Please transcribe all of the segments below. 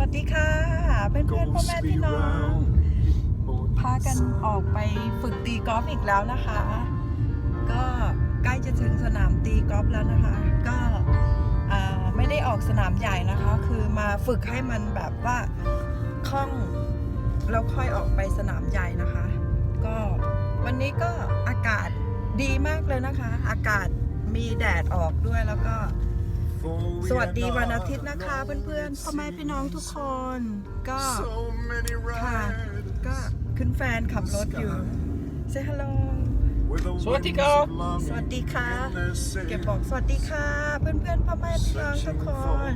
วัสดีค่ะเพื่อนเพื่อนๆพ่อแม่พี่น้อง พากันออกไปฝึกตีกอล์ฟอีกแล้วนะคะ ก็ใกล้จะถึงสนามตีกอล์ฟแล้วนะคะ ก็อ่าไม่ได้ออกสนามใหญ่นะคะ คือมาฝึกให้มันแบบว่าคล่องแล้วค่อยออกไปสนามใหญ่นะคะ ก็วันนี้ก็อากาศดีมากเลยนะคะ อากาศมีแดดออกด้วยแล้วก็ สวัสดีวันอาทิตย์นะคะเพื่อนๆพ่อแม่พี่น้องทุกคน ก็ค่ะก็ขึ้นแฟนขับรถอยู่ say hello สวัสดีครับสวัสดีค่ะเก็บบอกสวัสดีค่ะ เพื่อนๆพ่อแม่พี่น้องทุกคน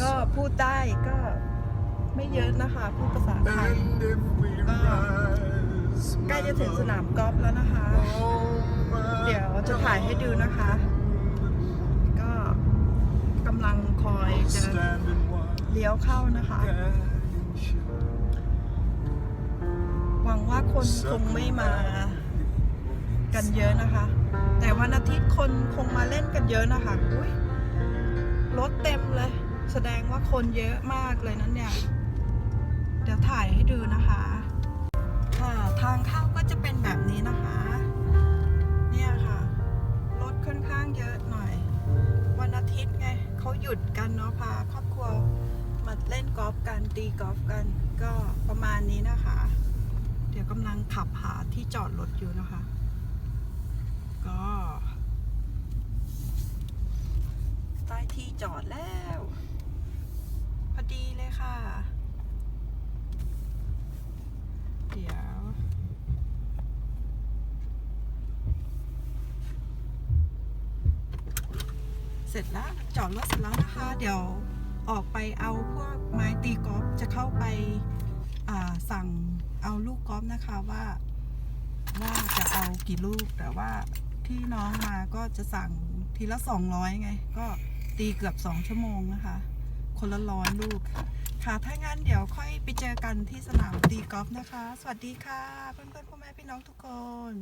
ก็พูดได้ก็ไม่เยอะนะคะพูดภาษาไทยใกล้จะถึงสนามกอล์ฟแล้วนะคะ เดี๋ยวจะถ่ายให้ดูนะคะ ก็กำลังคอยจะ เลี้ยวเข้านะคะ หวังว่าคนคงไม่มากันเยอะนะคะ แต่วันอาทิตย์คนคงมาเล่นกันเยอะนะคะอุ้ยรถเต็มเลย แสดงว่าคนเยอะมากเลยนั้นเนี่ย เดี๋ยวถ่ายให้ดูนะคะค่ะทางเข้าก็จะเป็นแบบนี้นะคะ เนี่ยค่ะรถค่อนข้างเยอะหน่อย วันอาทิตย์ไงเขาหยุดกันเนาะพาครอบครัว มาเล่นกอล์ฟกันตีกอล์ฟกันก็ประมาณนี้นะคะ เดี๋ยวกำลังขับหาที่จอดรถอยู่นะคะ ก็ได้ที่จอดแล้ว พอดีเลยค่ะ เดี๋ยวเสร็จแล้วจอดรถเสร็จแล้วนะคะ เดี๋ยว ออกไปเอาพวกไม้ตีกอล์ฟจะเข้าไปาสั่งเอาลูกกอล์ฟนะคะว่า ว่าจะเอากี่ลูกแต่ว่าที่น้องมาก็จะสั่งทีละสองร้อยไง ก็ตีเกือบสองชั่วโมงนะคะ คนละร้อยลูก ค่ะ ถ้างั้นเดี๋ยวค่อยไปเจอกันที่สนามตีกอล์ฟนะคะ สวัสดีค่ะ เพื่อนๆพ่อแม่พี่น้องทุกคน